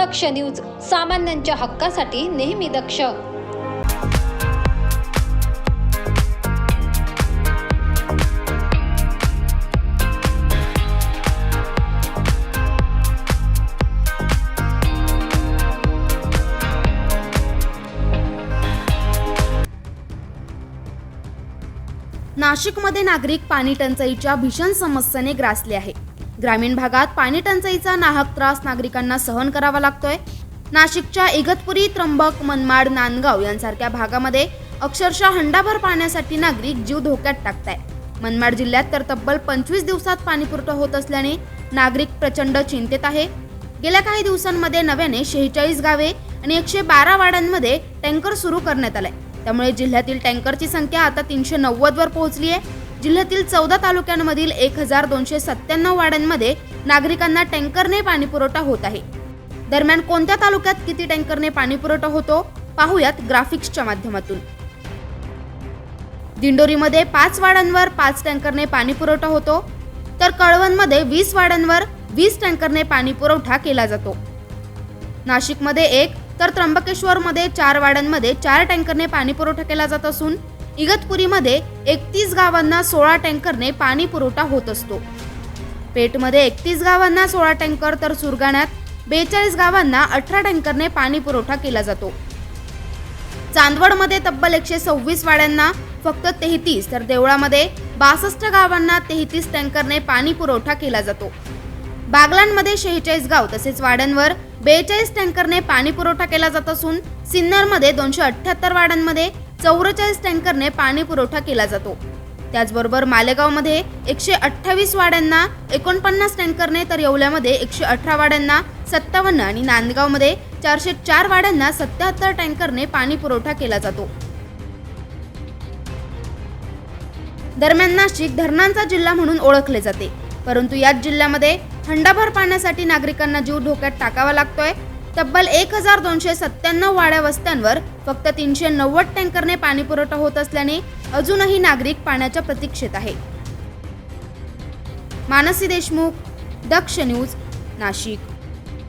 दक्ष news सामान्यांच्या हक्कासाठी नेहमी दक्ष. नाशिकमध्ये नागरिक पाणी टंचाईच्या भीषण समस्येने ग्रासले आहे. ग्रामीण भागात पाणी टंचाईचा नाहक त्रास नागरिकांना सहन करावा लागतोय. नाशिकच्या इगतपुरी त्र्यंबक मनमाड नांदगाव यांसारख्या भागामध्ये अक्षरशः हंडाभर पाण्यासाठी नागरिक जीव धोक्यात टाकताय. मनमाड जिल्ह्यात तर तब्बल पंचवीस दिवसात पाणीपुरवठा होत असल्याने नागरिक प्रचंड चिंतेत आहे. गेल्या काही दिवसांमध्ये नव्याने शेहेचाळीस गावे आणि एकशे बारा वाड्यांमध्ये टँकर सुरू करण्यात आलाय. त्यामुळे जिल्ह्यातील टँकरची संख्या आता तीनशे नव्वद वर पोहोचली आहे जिल्ह्यातील चौदा तालुक्यांमधील एक हजार दोनशे सत्त्याण्णव वाड्यांमध्ये नागरिकांना टँकरने पाणीपुरवठा होत आहे. दरम्यान कोणत्या तालुक्यात किती टँकरने पाणीपुरवठा होतो पाहूयात ग्राफिक्सच्या माध्यमातून. दिंडोरीमध्ये पाच वाड्यांवर पाच टँकरने पाणी पुरवठा होतो तर कळवणमध्ये वीस वाड्यांवर वीस टँकरने पाणी पुरवठा केला जातो. नाशिकमध्ये एक तर त्र्यंबकेश्वरमध्ये चार वाड्यांमध्ये चार टँकरने पाणी पुरवठा केला जात असून इगतपुरीमध्ये एकतीस गावांना सोळा टँकरने पाणी पुरवठा होत असतो. पेठमध्ये एकतीस गावांना सोळा टँकर तर सुरगाण्यात बेचाळीस गावांना अठरा टँकरने पाणी पुरवठा केला जातो. चांदवडमध्ये तब्बल एकशे सव्वीस वाड्यांना फक्त तेहतीस तर देवळामध्ये बासष्ट गावांना तेहतीस टँकरने पाणी पुरवठा केला जातो. बागलांमध्ये शेहेचाळीस गाव तसेच वाड्यांवर बेचाळीस टँकरने पाणी पुरवठा केला जात असून सिन्नरमध्ये दोनशे अठ्ठ्याहत्तर वाड्यांमध्ये चौवेचाळीस टँकरने पाणी पुरवठा केला जातो. त्याचबरोबर मालेगावमध्ये एकशे अठ्ठावीस वाड्यांना एकोणपन्नास टँकरने तर येवल्यामध्ये एकशे अठरा वाड्यांना सत्तावन्न आणि नांदगावमध्ये चारशे चार वाड्यांना सत्याहत्तर टँकरने पाणी पुरवठा केला जातो. दरम्यान नाशिक धरणांचा जिल्हा म्हणून ओळखले जाते. परंतु याच जिल्ह्यामध्ये थंडाभर पाण्यासाठी नागरिकांना जीव धोक्यात टाकावा लागतोय. तब्बल एक हजार दोनशे सत्त्याण्णव वाड्या वस्त्यांवर फक्त तीनशे नव्वद टँकरने पाणी पुरवठा होत असल्याने अजूनही नागरिक पाण्याच्या प्रतीक्षेत आहे. मानसी देशमुख दक्ष न्यूज नाशिक.